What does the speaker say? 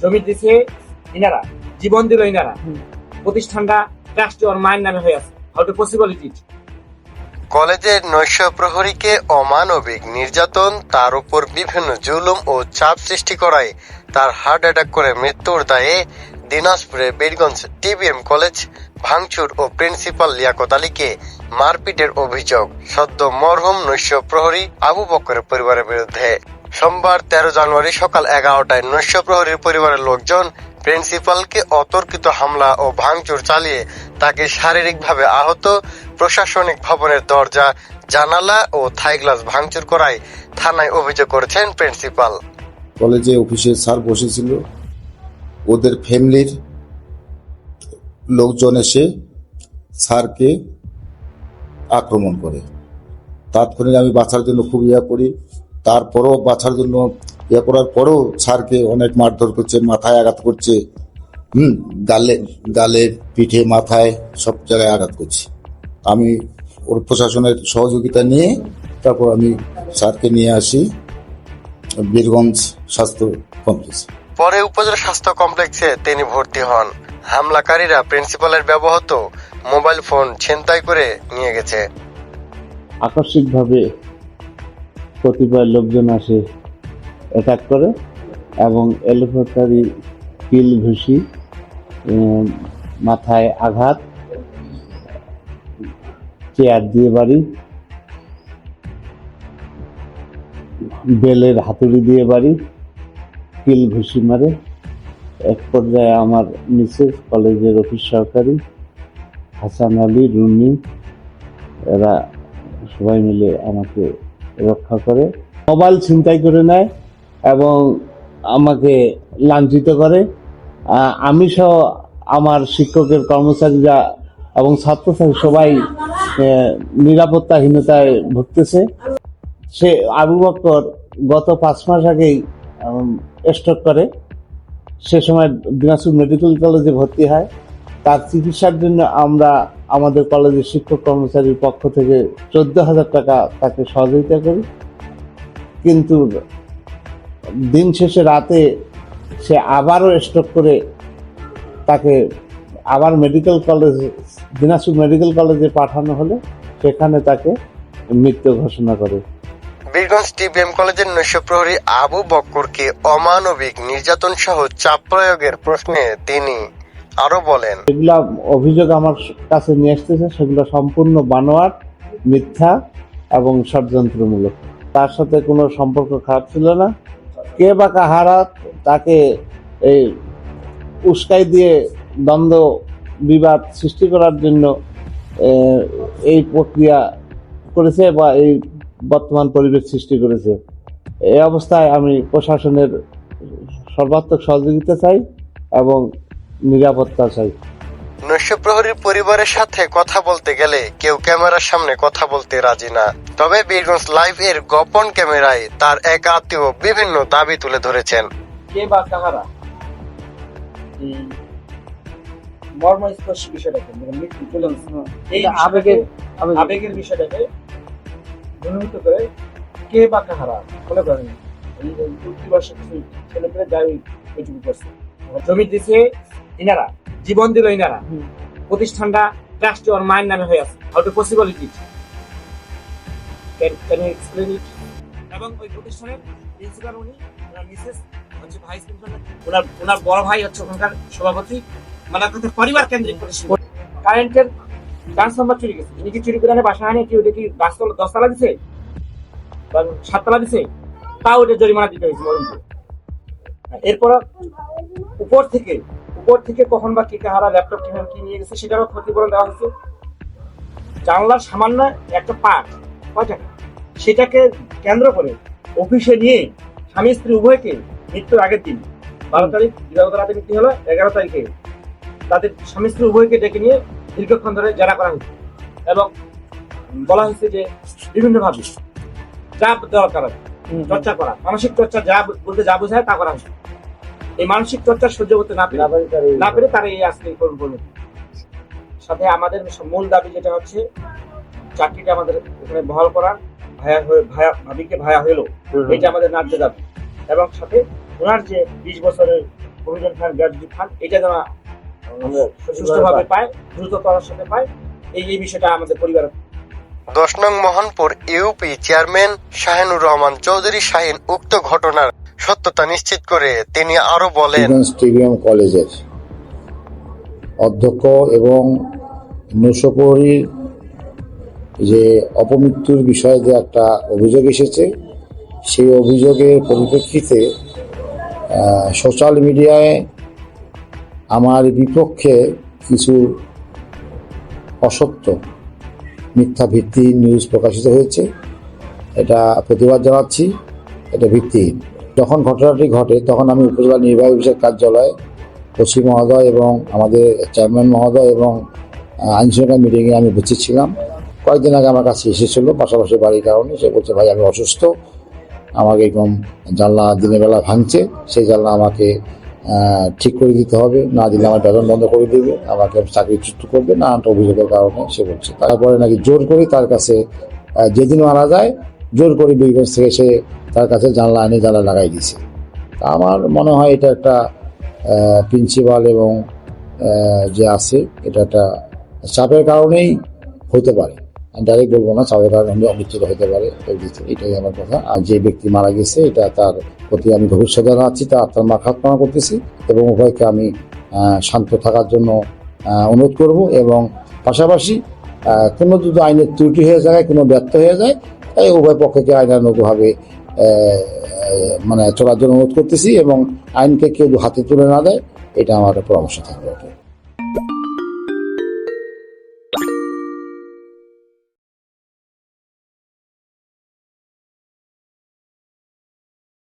জমি দিছে ইনারা জীবন দিল ইনারা। প্রতিষ্ঠানটা ট্রাস্টি ওর মায়ের নামে হয়ে আছে। হাউ টু পসিবিলিটি কলেজের নৈশ প্রহরীকে অমানবিক নির্যাতন তার উপর বিভিন্ন জুলুম ও চাপ সৃষ্টি করায় তার হার্ট অ্যাটাক করে মৃত্যুর দায়ে দিনাজপুরে বীরগঞ্জ টিবিএম কলেজ ভাঙচুর ও প্রিন্সিপাল লিয়াকত আলীকে মারপিটের অভিযোগ। সদ্য মরহুম নৈশ প্রহরী আবু বকরের পরিবারের বিরুদ্ধে। সোমবার তেরো জানুয়ারি সকাল এগারোটায় নৈশ প্রহরীর পরিবারের লোকজন প্রিন্সিপালকে অতর্কিত হামলা ও ভাঙচুর চালিয়ে তাকে শারীরিকভাবে আহত প্রশাসনিক ভবনের দরজা, জানালা ও থাই গ্লাস ভাঙচুর করায় থানায় অভিযোগ করেছেন প্রিন্সিপাল। কলেজে অফিসে স্যার বসেছিল। ওদের ফ্যামিলির লোকজন এসে স্যারকে আক্রমণ করে। তাৎক্ষণিক আমি বাঁচার জন্য খুব ইয়া করি। তারপরও বাঁচার জন্য ইয়ে করার পরেও স্যারকে অনেক মারধর করছে মাথায় আঘাত করছে। হুম গালে গালে পিঠে মাথায় সব জায়গায় আঘাত করছে। আমি ওর প্রশাসনের সহযোগিতা নিয়ে তারপর আমি স্যারকে নিয়ে আসি বীরগঞ্জ স্বাস্থ্য কমপ্লেক্স। পরে উপজেলা স্বাস্থ্য কমপ্লেক্সে তিনি ভর্তি হন। হামলাকারীরা প্রিন্সিপালের ব্যবহৃত মোবাইল ফোন ছিনতাই করে নিয়ে গেছে। আকস্মিকভাবে কতিপয় লোকজন আসে অ্যাটাক করে এবং এলোপাতারি কিল ঘুষি মাথায় আঘাত, চেয়ার দিয়ে বাড়ি, বেলের হাতুড়ি দিয়ে বাড়ি, কিল ঘুষি মারে। এক পর্যায়ে আমার মিসেস কলেজের অফিস সহকারী হাসান আলী রুনি এরা সবাই মিলে আমাকে রক্ষা করে, মোবাইল ছিনতাই করে নেয় এবং আমাকে লাঞ্ছিত করে। আমি সহ আমার শিক্ষকের কর্মচারীরা এবং ছাত্রছাত্রী সবাই নিরাপত্তাহীনতায় ভুগতেছে। সে আবু বক্কর গত পাঁচ মাস আগেই স্ট্রোক করে। সে সময় দিনাজপুর মেডিকেল কলেজে ভর্তি হয়। তার চিকিৎসার জন্য আমরা আমাদের কলেজের শিক্ষক কর্মচারীর পক্ষ থেকে চোদ্দ হাজার টাকা তাকে সহযোগিতা করি। কিন্তু দিন শেষে রাতে সে আবারও স্ট্রোক করে তাকে আবার মেডিকেল কলেজ দিনাজপুর মেডিকেল কলেজে পাঠানো হলে। সেখানে তাকে মৃত্যু ঘোষণা করে। বীরগঞ্জ টিবিএম কলেজের নৈশ প্রহরী আবু বক্করকে অমানবিক নির্যাতন সহ চাপ প্রয়োগের প্রশ্নে তিনি আরও বলেন। যেগুলা অভিযোগ আমার কাছে নিয়ে আসতেছে, সেগুলো সম্পূর্ণ বানোয়াট, মিথ্যা এবং ষড়যন্ত্রমূলক। তার সাথে কোনো সম্পর্ক খারাপ ছিল না। কে বা কাহারা তাকে এই উস্কাই দিয়ে দ্বন্দ্ব বিবাদ সৃষ্টি করার জন্য এই প্রক্রিয়া করেছে বা এই বর্তমান পরিবেশ সৃষ্টি করেছে। এই অবস্থায় আমি প্রশাসনের সর্বাত্মক সহযোগিতা চাই এবং নিরাপত্তা চাই। নৈশ প্রহরীর পরিবারের সাথে কথা বলতে গেলে কেউ ক্যামেরার সামনে কথা বলতে রাজি না। তবে বীরগঞ্জ লাইভ এর গোপন ক্যামেরায় তার এক আত্মীয় বিভিন্ন দাবি তুলে ধরেছেন। কে বা কাহারা মর্মস্পর্শী বিষয়টাকে মানে মৃত্যু চলে এই আবেগের আবেগের বিষয়টাকে ঘনীভূত করে কে বা কাহারা? মনে করেন কিছু ছেলে পেলে যাই ওইটুকু করছে। জমি দিছে ইনারা জীবন দিল ইনারা। প্রতিষ্ঠানটা ট্রাস্টি ওর মায়ের নামে হয়ে আছে। How to possibility can you explain it এবং ওই প্রতিষ্ঠানের প্রিন্সিপাল উনি ওনার মিসেস হচ্ছে ভাইস প্রিন্সিপাল ওনার ওনার বড় ভাই হচ্ছে ওখানকার সভাপতি মানে আপনাদের পরিবার কেন্দ্রিক প্রতিষ্ঠান। কারেন্টের ট্রান্সফর্মার চুরি গেছে। উনি কি চুরি করে আনে বাসা আনে? কি ওটা কি দশতলা দশতলা দিছে? সাততলা দিছে? তাও ওটা জরিমানা দিতে হয়েছে এরপর উপর থেকে উপর থেকে কখন বা কি কাহারা ল্যাপটপ কীভাবে কি নিয়ে গেছে সেটারও ক্ষতিপূরণ দেওয়া হয়েছে। জানলার সামান্য একটা পার্ট কয় টাকা সেটাকে কেন্দ্র করে অফিসে নিয়ে স্বামী স্ত্রী উভয়কে মৃত্যুর আগের দিন বারো তারিখ বিগত রাতে মৃত্যু হলো এগারো তারিখে তাদের স্বামী স্ত্রী উভয়কে ডেকে নিয়ে দীর্ঘক্ষণ ধরে জেরা করা হয়েছে এবং বলা হয়েছে যে বিভিন্নভাবে যা দরকার চর্চা করা মানসিক চর্চা যা বলতে যা বোঝায় তা করা হয়েছে। এই মানসিক চর্চা সহ্য করতে না পেরে না পেরে তারা এই আজকে এই করুন করুন সাথে আমাদের মূল দাবি যেটা হচ্ছে চাকরিটা আমাদের এখানে বহাল করা ভায়া হয়ে ভায়া ভাবিকে ভায়া হলো এটা আমাদের ন্যায্য দাবি। এবং সাথে ওনার যে বিশ বছরের প্রভিডেন্ট খান গ্র্যাজুয়েট খান এটা যেন সুষ্ঠুভাবে পায় দ্রুততার সাথে পায় এই এই বিষয়টা আমাদের পরিবার দশ নং মোহনপুর ইউপি চেয়ারম্যান শাহিনুর রহমান চৌধুরী শাহিন উক্ত ঘটনার সত্যতা নিশ্চিত করে তিনি আরও বলেন স্টেডিয়াম কলেজের অধ্যক্ষ এবং নৈশপ্রহরীর যে অপমৃত্যুর বিষয়ে যে একটা অভিযোগ এসেছে, সেই অভিযোগের পরিপ্রেক্ষিতে সোশ্যাল মিডিয়ায় আমার বিপক্ষে কিছু অসত্য মিথ্যা ভিত্তি নিউজ প্রকাশিত হয়েছে। এটা প্রতিবাদ জানাচ্ছি। এটা ভিত্তিহীন। যখন ঘটনাটি ঘটে, তখন আমি উপজেলা নির্বাহী অফিসের কার্যালয়ে, ওসি মহোদয় এবং আমাদের চেয়ারম্যান মহোদয় এবং আইন শৃঙ্খলা মিটিংয়ে আমি উপস্থিত ছিলাম। কয়েকদিন আগে আমার কাছে এসেছিল, পাশাপাশি বাড়ির কারণে। সে বলছে, ভাই, আমি অসুস্থ। আমাকে একদম জানলা দিনের বেলা ভাঙছে। সেই জানলা আমাকে ঠিক করে দিতে হবে। না দিলে আমার বেতন বন্ধ করে দেবে। আমাকে চাকরিচ্যুত করবে। না অভিযোগের কারণে সে বলছে। তারপরে নাকি জোর করে তার কাছে যেদিন মারা যায় জোর করে বীরগঞ্জ থেকে সে তার কাছে জানলা এনে জানলা লাগাই দিয়েছে। তা আমার মনে হয় এটা একটা প্রিন্সিপাল এবং যে আছে, এটা একটা চাপের কারণেই হতে পারে। আমি ডাইরেক্ট বলব না, চাপের কারণে অনিশ্চিত হতে পারে, এটাই আমার কথা। আর যে ব্যক্তি মারা গেছে, এটা তার প্রতি আমি শ্রদ্ধা জানাচ্ছি, তার আত্মার মাখাত কামনা করতেছি এবং উভয়কে আমি শান্ত থাকার জন্য অনুরোধ করব এবং পাশাপাশি কোনো যদি আইনের ত্রুটি হয়ে যায়, কোনো ব্যর্থ হয়ে যায় তাই উভয় পক্ষকে আইনানুগভাবে মানে চলার জন্য অনুরোধ করতেছি এবং আইনকে কেউ হাতে তুলে না দেয়, এটা আমার পরামর্শ থাকবে।